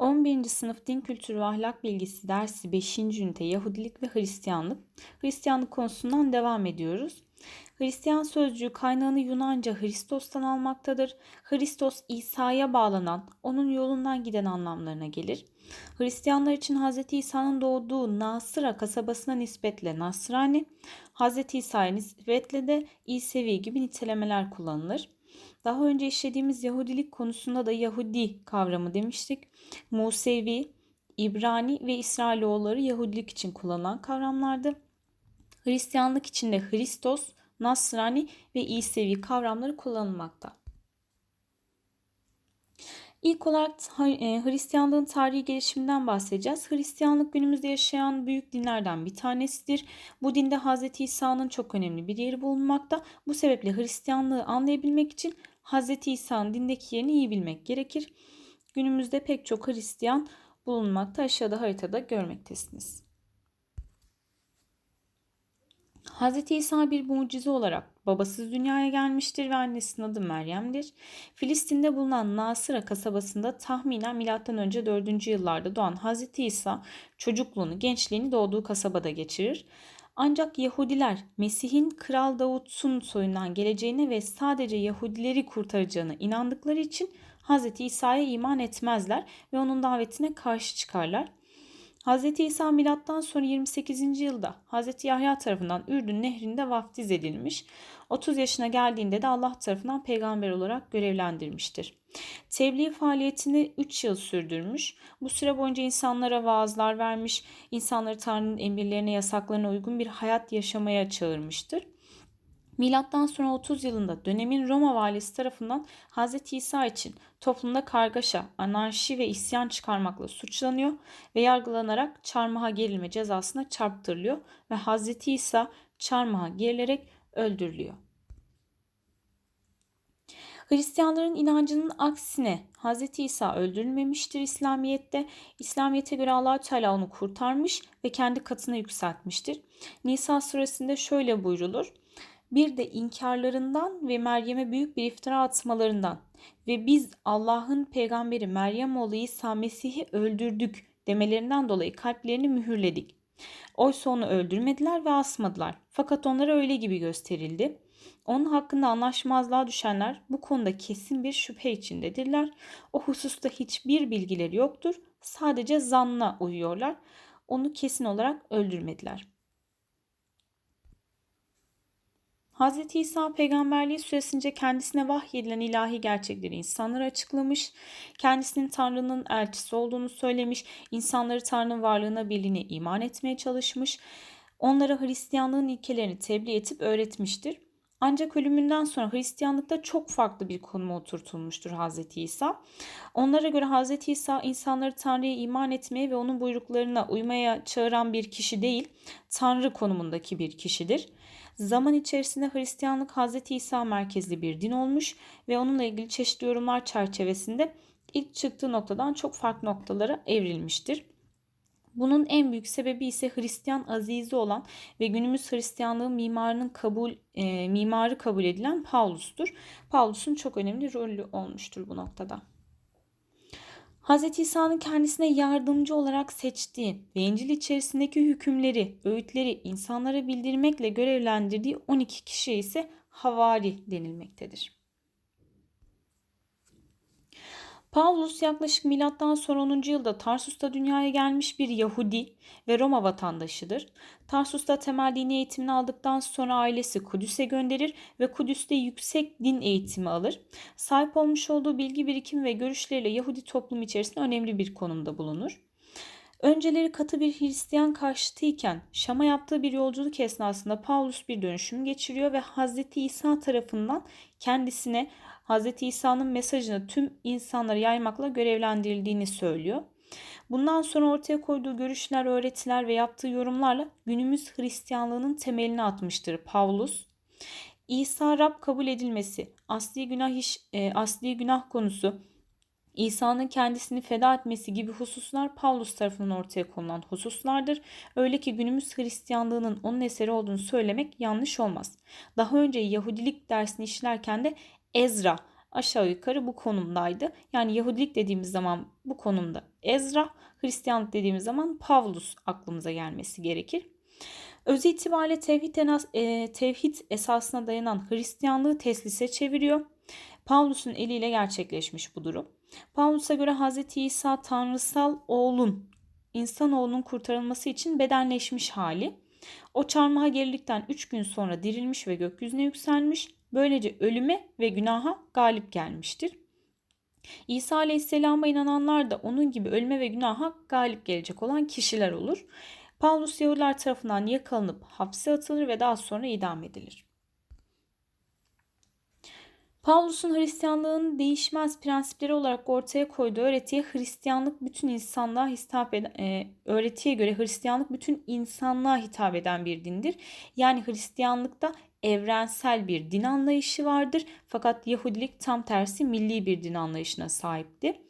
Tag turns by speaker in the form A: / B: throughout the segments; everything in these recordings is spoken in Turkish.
A: 11. sınıf din kültürü ve ahlak bilgisi dersi 5. ünite Yahudilik ve Hristiyanlık. Hristiyanlık konusundan devam ediyoruz. Hristiyan sözcüğü kaynağını Yunanca Hristos'tan almaktadır. Hristos İsa'ya bağlanan, onun yolundan giden anlamlarına gelir. Hristiyanlar için Hz. İsa'nın doğduğu Nasıra kasabasına nispetle Nasrani, Hz. İsa'ya nispetle de İsevi gibi nitelemeler kullanılır. Daha önce işlediğimiz Yahudilik konusunda da Yahudi kavramı demiştik. Musevi, İbrani ve İsrailoğulları Yahudilik için kullanılan kavramlardı. Hristiyanlık için de Hristos, Nasrani ve İsevi kavramları kullanılmakta. İlk olarak e, Hristiyanlığın tarihi gelişiminden bahsedeceğiz. Hristiyanlık günümüzde yaşayan büyük dinlerden bir tanesidir. Bu dinde Hz. İsa'nın çok önemli bir yeri bulunmakta. Bu sebeple Hristiyanlığı anlayabilmek için Hz. İsa'nın dindeki yerini iyi bilmek gerekir. Günümüzde pek çok Hristiyan bulunmakta. Aşağıda haritada görmektesiniz. Hz. İsa bir mucize olarak babasız dünyaya gelmiştir ve annesinin adı Meryem'dir. Filistin'de bulunan Nasıra kasabasında tahminen M.Ö. 4. yıllarda doğan Hz. İsa çocukluğunu, gençliğini doğduğu kasabada geçirir. Ancak Yahudiler Mesih'in Kral Davut'un soyundan geleceğine ve sadece Yahudileri kurtaracağına inandıkları için Hz. İsa'ya iman etmezler ve onun davetine karşı çıkarlar. Hz. İsa milattan sonra 28. yılda Hz. Yahya tarafından Ürdün nehrinde vaftiz edilmiş. 30 yaşına geldiğinde de Allah tarafından peygamber olarak görevlendirmiştir. Tebliğ faaliyetini 3 yıl sürdürmüş. Bu süre boyunca insanlara vaazlar vermiş, insanları Tanrı'nın emirlerine, yasaklarına uygun bir hayat yaşamaya çağırmıştır. Milattan sonra 30 yılında dönemin Roma valisi tarafından Hz. İsa için toplumda kargaşa, anarşi ve isyan çıkarmakla suçlanıyor ve yargılanarak çarmıha gerilme cezasına çarptırılıyor ve Hz. İsa çarmıha gerilerek öldürülüyor. Hristiyanların inancının aksine Hz. İsa öldürülmemiştir İslamiyet'te. İslamiyet'e göre allah Teala onu kurtarmış ve kendi katına yükseltmiştir. Nisa suresinde şöyle buyrulur. Bir de inkarlarından ve Meryem'e büyük bir iftira atmalarından ve biz Allah'ın peygamberi Meryem oğlu İsa Mesih'i öldürdük demelerinden dolayı kalplerini mühürledik. Oysa onu öldürmediler ve asmadılar. Fakat onlara öyle gibi gösterildi. Onun hakkında anlaşmazlığa düşenler bu konuda kesin bir şüphe içindedirler. O hususta hiçbir bilgileri yoktur. Sadece zanna uyuyorlar. Onu kesin olarak öldürmediler. Hz. İsa peygamberliği süresince kendisine vahyedilen ilahi gerçekleri insanlara açıklamış, kendisinin Tanrı'nın elçisi olduğunu söylemiş, insanları Tanrı'nın varlığına birliğine iman etmeye çalışmış, onlara Hristiyanlığın ilkelerini tebliğ etip öğretmiştir. Ancak ölümünden sonra Hristiyanlıkta çok farklı bir konuma oturtulmuştur Hz. İsa. Onlara göre Hz. İsa insanları Tanrı'ya iman etmeye ve onun buyruklarına uymaya çağıran bir kişi değil, Tanrı konumundaki bir kişidir. Zaman içerisinde Hristiyanlık Hz. İsa merkezli bir din olmuş ve onunla ilgili çeşitli yorumlar çerçevesinde ilk çıktığı noktadan çok farklı noktalara evrilmiştir. Bunun en büyük sebebi ise Hristiyan azizi olan ve günümüz Hristiyanlığı mimarının kabul e, mimarı kabul edilen Paulus'tur. Paulus'un çok önemli rolü olmuştur bu noktada. Hz. İsa'nın kendisine yardımcı olarak seçtiği ve İncil içerisindeki hükümleri, öğütleri insanlara bildirmekle görevlendirdiği 12 kişi ise havari denilmektedir. Paulus yaklaşık milattan sonra 10. yılda Tarsus'ta dünyaya gelmiş bir Yahudi ve Roma vatandaşıdır. Tarsus'ta temel dini eğitimini aldıktan sonra ailesi Kudüs'e gönderir ve Kudüs'te yüksek din eğitimi alır. Sahip olmuş olduğu bilgi birikimi ve görüşleriyle Yahudi toplum içerisinde önemli bir konumda bulunur. Önceleri katı bir Hristiyan karşıtıyken Şam'a yaptığı bir yolculuk esnasında Paulus bir dönüşüm geçiriyor ve Hazreti İsa tarafından kendisine Hz. İsa'nın mesajını tüm insanlara yaymakla görevlendirildiğini söylüyor. Bundan sonra ortaya koyduğu görüşler, öğretiler ve yaptığı yorumlarla günümüz Hristiyanlığının temelini atmıştır Paulus. İsa Rab kabul edilmesi, asli günah iş, e, asli günah konusu, İsa'nın kendisini feda etmesi gibi hususlar Paulus tarafından ortaya konulan hususlardır. Öyle ki günümüz Hristiyanlığının onun eseri olduğunu söylemek yanlış olmaz. Daha önce Yahudilik dersini işlerken de Ezra aşağı yukarı bu konumdaydı. Yani Yahudilik dediğimiz zaman bu konumda Ezra, Hristiyanlık dediğimiz zaman Pavlus aklımıza gelmesi gerekir. Öz itibariyle tevhid, e, tevhid esasına dayanan Hristiyanlığı teslise çeviriyor. Pavlus'un eliyle gerçekleşmiş bu durum. Pavlus'a göre Hz. İsa tanrısal oğlun, insanoğlunun kurtarılması için bedenleşmiş hali. O çarmıha gerildikten 3 gün sonra dirilmiş ve gökyüzüne yükselmiş. Böylece ölüme ve günaha galip gelmiştir. İsa Aleyhisselam'a inananlar da onun gibi ölüme ve günaha galip gelecek olan kişiler olur. Paulus Yahudiler tarafından yakalanıp hapse atılır ve daha sonra idam edilir. Paulus'un Hristiyanlığın değişmez prensipleri olarak ortaya koyduğu öğretiye Hristiyanlık bütün insanlığa hitap eden, e, öğretiye göre Hristiyanlık bütün insanlığa hitap eden bir dindir. Yani Hristiyanlıkta evrensel bir din anlayışı vardır. Fakat Yahudilik tam tersi milli bir din anlayışına sahipti.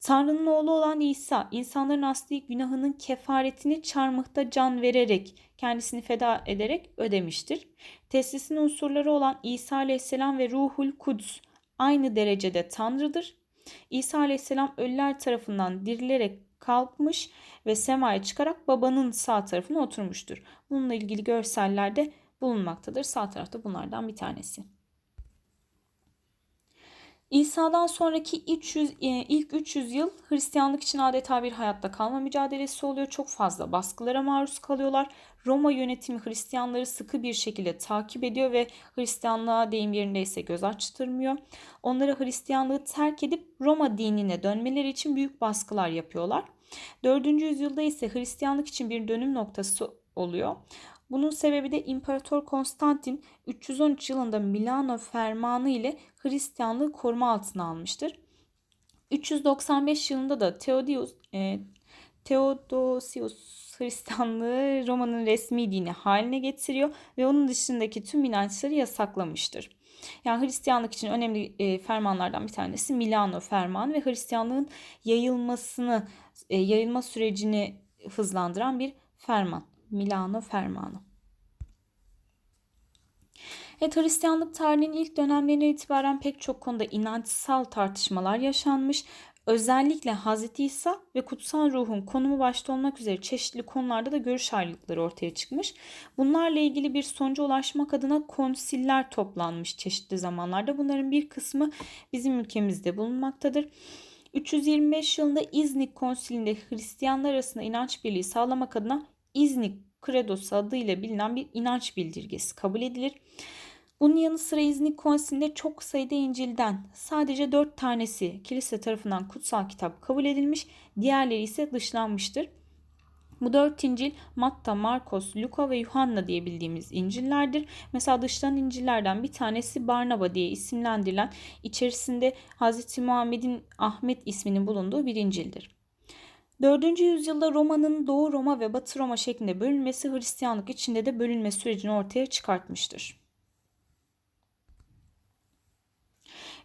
A: Tanrı'nın oğlu olan İsa, insanların asli günahının kefaretini çarmıhta can vererek, kendisini feda ederek ödemiştir. Teslisin unsurları olan İsa aleyhisselam ve Ruhul Kudüs aynı derecede Tanrı'dır. İsa aleyhisselam ölüler tarafından dirilerek kalkmış ve semaya çıkarak babanın sağ tarafına oturmuştur. Bununla ilgili görsellerde bulunmaktadır. Sağ tarafta bunlardan bir tanesi. İsa'dan sonraki 300, e, ilk 300 yıl Hristiyanlık için adeta bir hayatta kalma mücadelesi oluyor. Çok fazla baskılara maruz kalıyorlar. Roma yönetimi Hristiyanları sıkı bir şekilde takip ediyor ve Hristiyanlığa deyim yerindeyse göz açtırmıyor. Onlara Hristiyanlığı terk edip Roma dinine dönmeleri için büyük baskılar yapıyorlar. 4. yüzyılda ise Hristiyanlık için bir dönüm noktası oluyor. Bunun sebebi de İmparator Konstantin 313 yılında Milano Fermanı ile Hristiyanlığı koruma altına almıştır. 395 yılında da Theodosius, e, Theodosius Hristiyanlığı Roma'nın resmi dini haline getiriyor ve onun dışındaki tüm inançları yasaklamıştır. Yani Hristiyanlık için önemli e, fermanlardan bir tanesi Milano Fermanı ve Hristiyanlığın yayılmasını, e, yayılma sürecini hızlandıran bir ferman. Milano Fermanı. Evet, Hristiyanlık tarihinin ilk dönemlerine itibaren pek çok konuda inançsal tartışmalar yaşanmış. Özellikle Hz. İsa ve kutsal ruhun konumu başta olmak üzere çeşitli konularda da görüş ayrılıkları ortaya çıkmış. Bunlarla ilgili bir sonuca ulaşmak adına konsiller toplanmış çeşitli zamanlarda. Bunların bir kısmı bizim ülkemizde bulunmaktadır. 325 yılında İznik Konsili'nde Hristiyanlar arasında inanç birliği sağlamak adına İznik Kredosu adıyla bilinen bir inanç bildirgesi kabul edilir. Bunun yanı sıra İznik Konsili'nde çok sayıda İncil'den sadece dört tanesi kilise tarafından kutsal kitap kabul edilmiş, diğerleri ise dışlanmıştır. Bu dört İncil Matta, Markos, Luka ve Yuhanna diye bildiğimiz İncil'lerdir. Mesela dışlanan İncil'lerden bir tanesi Barnaba diye isimlendirilen içerisinde Hz. Muhammed'in Ahmet isminin bulunduğu bir İncil'dir. 4. yüzyılda Roma'nın Doğu Roma ve Batı Roma şeklinde bölünmesi Hristiyanlık içinde de bölünme sürecini ortaya çıkartmıştır.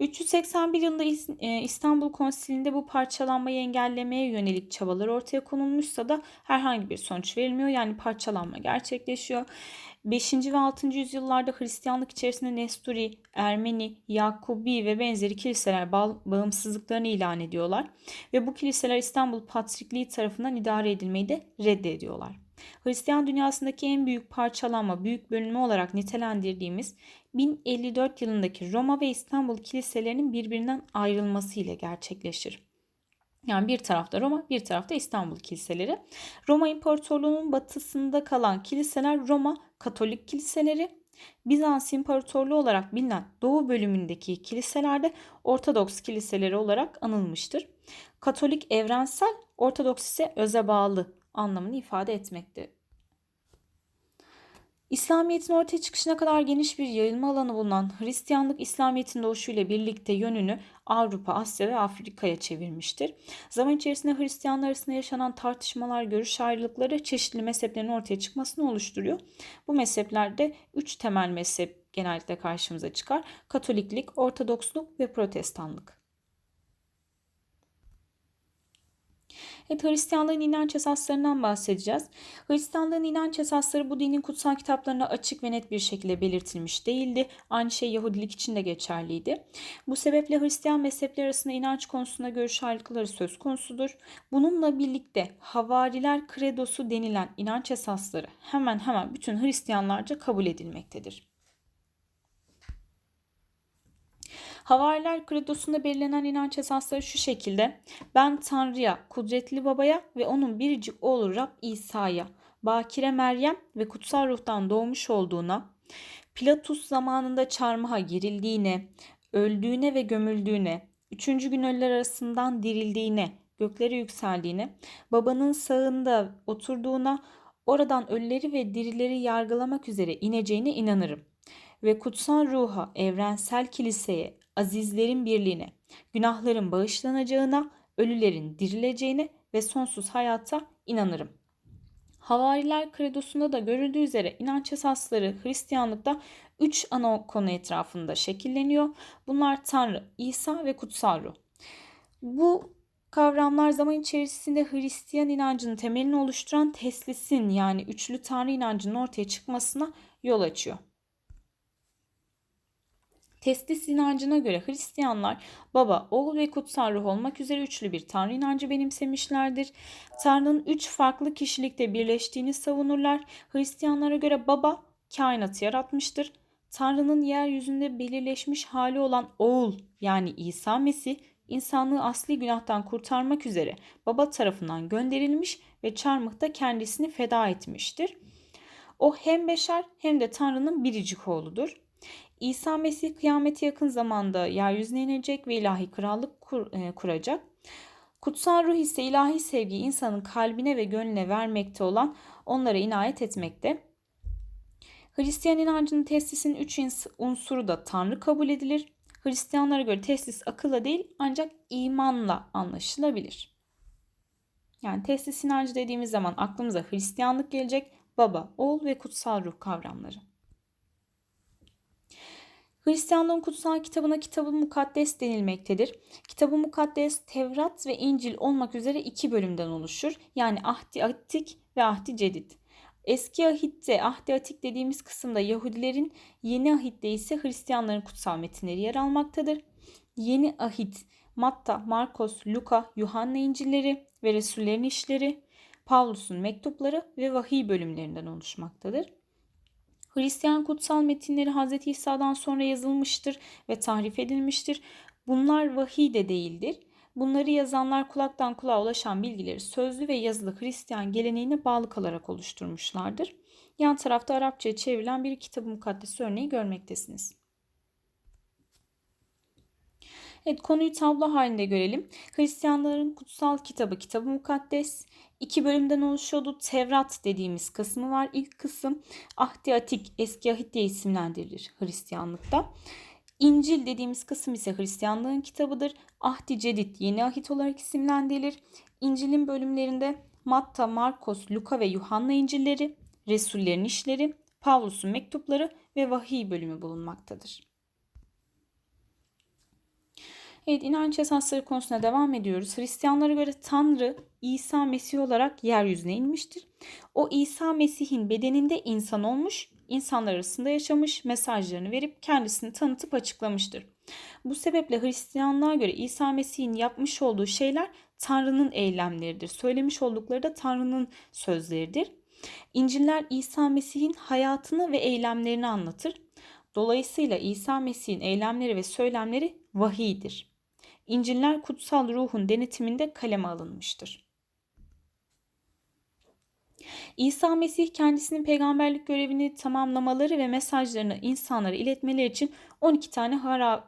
A: 381 yılında e, İstanbul Konsili'nde bu parçalanmayı engellemeye yönelik çabalar ortaya konulmuşsa da herhangi bir sonuç verilmiyor. Yani parçalanma gerçekleşiyor. 5. ve 6. yüzyıllarda Hristiyanlık içerisinde Nesturi, Ermeni, Yakubi ve benzeri kiliseler bağımsızlıklarını ilan ediyorlar. Ve bu kiliseler İstanbul Patrikliği tarafından idare edilmeyi de reddediyorlar. Hristiyan dünyasındaki en büyük parçalanma, büyük bölünme olarak nitelendirdiğimiz 1054 yılındaki Roma ve İstanbul kiliselerinin birbirinden ayrılması ile gerçekleşir. Yani bir tarafta Roma, bir tarafta İstanbul kiliseleri. Roma İmparatorluğu'nun batısında kalan kiliseler Roma Katolik kiliseleri, Bizans İmparatorluğu olarak bilinen doğu bölümündeki kiliselerde Ortodoks kiliseleri olarak anılmıştır. Katolik evrensel, Ortodoks ise öze bağlı anlamını ifade etmekte. İslamiyet'in ortaya çıkışına kadar geniş bir yayılma alanı bulunan Hristiyanlık İslamiyet'in doğuşuyla birlikte yönünü Avrupa, Asya ve Afrika'ya çevirmiştir. Zaman içerisinde Hristiyanlar arasında yaşanan tartışmalar, görüş ayrılıkları çeşitli mezheplerin ortaya çıkmasını oluşturuyor. Bu mezheplerde üç temel mezhep genellikle karşımıza çıkar. Katoliklik, Ortodoksluk ve Protestanlık. Evet Hristiyanlığın inanç esaslarından bahsedeceğiz. Hristiyanlığın inanç esasları bu dinin kutsal kitaplarına açık ve net bir şekilde belirtilmiş değildi. Aynı şey Yahudilik için de geçerliydi. Bu sebeple Hristiyan mezhepler arasında inanç konusunda görüş ayrılıkları söz konusudur. Bununla birlikte havariler kredosu denilen inanç esasları hemen hemen bütün Hristiyanlarca kabul edilmektedir. Havariler kredosunda belirlenen inanç esasları şu şekilde. Ben Tanrı'ya, kudretli babaya ve onun biricik oğlu Rab İsa'ya, Bakire Meryem ve kutsal ruhtan doğmuş olduğuna, Pilatus zamanında çarmıha gerildiğine, öldüğüne ve gömüldüğüne, üçüncü gün ölüler arasından dirildiğine, göklere yükseldiğine, babanın sağında oturduğuna, oradan ölüleri ve dirileri yargılamak üzere ineceğine inanırım. Ve kutsal ruha, evrensel kiliseye, azizlerin birliğine, günahların bağışlanacağına, ölülerin dirileceğine ve sonsuz hayata inanırım. Havariler kredosunda da görüldüğü üzere inanç esasları Hristiyanlıkta üç ana konu etrafında şekilleniyor. Bunlar Tanrı, İsa ve kutsal ruh. Bu kavramlar zaman içerisinde Hristiyan inancının temelini oluşturan teslisin yani üçlü Tanrı inancının ortaya çıkmasına yol açıyor. Testis inancına göre Hristiyanlar baba, oğul ve kutsal ruh olmak üzere üçlü bir tanrı inancı benimsemişlerdir. Tanrı'nın üç farklı kişilikte birleştiğini savunurlar. Hristiyanlara göre baba kainatı yaratmıştır. Tanrı'nın yeryüzünde belirleşmiş hali olan oğul yani İsa Mesih insanlığı asli günahtan kurtarmak üzere baba tarafından gönderilmiş ve çarmıhta kendisini feda etmiştir. O hem beşer hem de Tanrı'nın biricik oğludur. İsa Mesih kıyameti yakın zamanda yeryüzüne inecek ve ilahi krallık kur, e, kuracak. Kutsal ruh ise ilahi sevgi insanın kalbine ve gönlüne vermekte olan onlara inayet etmekte. Hristiyan inancının teslisin üç unsuru da Tanrı kabul edilir. Hristiyanlara göre teslis akılla değil ancak imanla anlaşılabilir. Yani teslis inancı dediğimiz zaman aklımıza Hristiyanlık gelecek. Baba, oğul ve kutsal ruh kavramları. Hristiyanlığın kutsal kitabına kitabı mukaddes denilmektedir. Kitabı mukaddes Tevrat ve İncil olmak üzere iki bölümden oluşur. Yani Ahdi Atik ve Ahdi Cedid. Eski ahitte Ahdi Atik dediğimiz kısımda Yahudilerin, yeni ahitte ise Hristiyanların kutsal metinleri yer almaktadır. Yeni ahit Matta, Markos, Luka, Yuhanna İncilleri ve Resullerin işleri, Pavlus'un mektupları ve vahiy bölümlerinden oluşmaktadır. Hristiyan kutsal metinleri Hz. İsa'dan sonra yazılmıştır ve tahrif edilmiştir. Bunlar vahiy de değildir. Bunları yazanlar kulaktan kulağa ulaşan bilgileri sözlü ve yazılı Hristiyan geleneğine bağlı kalarak oluşturmuşlardır. Yan tarafta Arapçaya çevrilen bir kitabı mukaddes örneği görmektesiniz. Evet konuyu tablo halinde görelim. Hristiyanların kutsal kitabı kitabı mukaddes. iki bölümden oluşuyordu. Tevrat dediğimiz kısmı var. İlk kısım Ahdi Atik eski Ahit diye isimlendirilir Hristiyanlıkta. İncil dediğimiz kısım ise Hristiyanlığın kitabıdır. Ahdi Cedid yeni ahit olarak isimlendirilir. İncil'in bölümlerinde Matta, Markos, Luka ve Yuhanna İncilleri, Resullerin işleri, Pavlus'un mektupları ve vahiy bölümü bulunmaktadır. Evet inanç esasları konusuna devam ediyoruz. Hristiyanlara göre Tanrı İsa Mesih olarak yeryüzüne inmiştir. O İsa Mesih'in bedeninde insan olmuş, insanlar arasında yaşamış, mesajlarını verip kendisini tanıtıp açıklamıştır. Bu sebeple Hristiyanlığa göre İsa Mesih'in yapmış olduğu şeyler Tanrı'nın eylemleridir. Söylemiş oldukları da Tanrı'nın sözleridir. İnciller İsa Mesih'in hayatını ve eylemlerini anlatır. Dolayısıyla İsa Mesih'in eylemleri ve söylemleri vahiydir. İnciller kutsal ruhun denetiminde kaleme alınmıştır. İsa Mesih kendisinin peygamberlik görevini tamamlamaları ve mesajlarını insanlara iletmeleri için 12 tane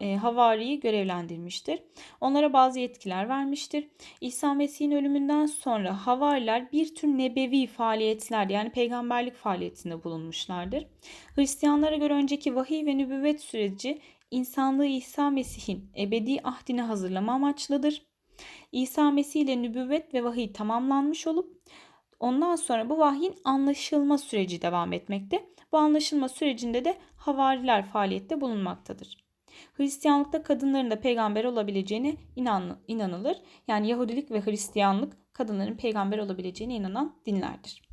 A: e, havariyi görevlendirmiştir. Onlara bazı yetkiler vermiştir. İsa Mesih'in ölümünden sonra havariler bir tür nebevi faaliyetler yani peygamberlik faaliyetinde bulunmuşlardır. Hristiyanlara göre önceki vahiy ve nübüvvet süreci insanlığı İsa Mesih'in ebedi ahdine hazırlama amaçlıdır. İsa Mesih ile nübüvvet ve vahiy tamamlanmış olup ondan sonra bu vahyin anlaşılma süreci devam etmekte. Bu anlaşılma sürecinde de havariler faaliyette bulunmaktadır. Hristiyanlıkta kadınların da peygamber olabileceğine inan, inanılır. Yani Yahudilik ve Hristiyanlık kadınların peygamber olabileceğine inanan dinlerdir.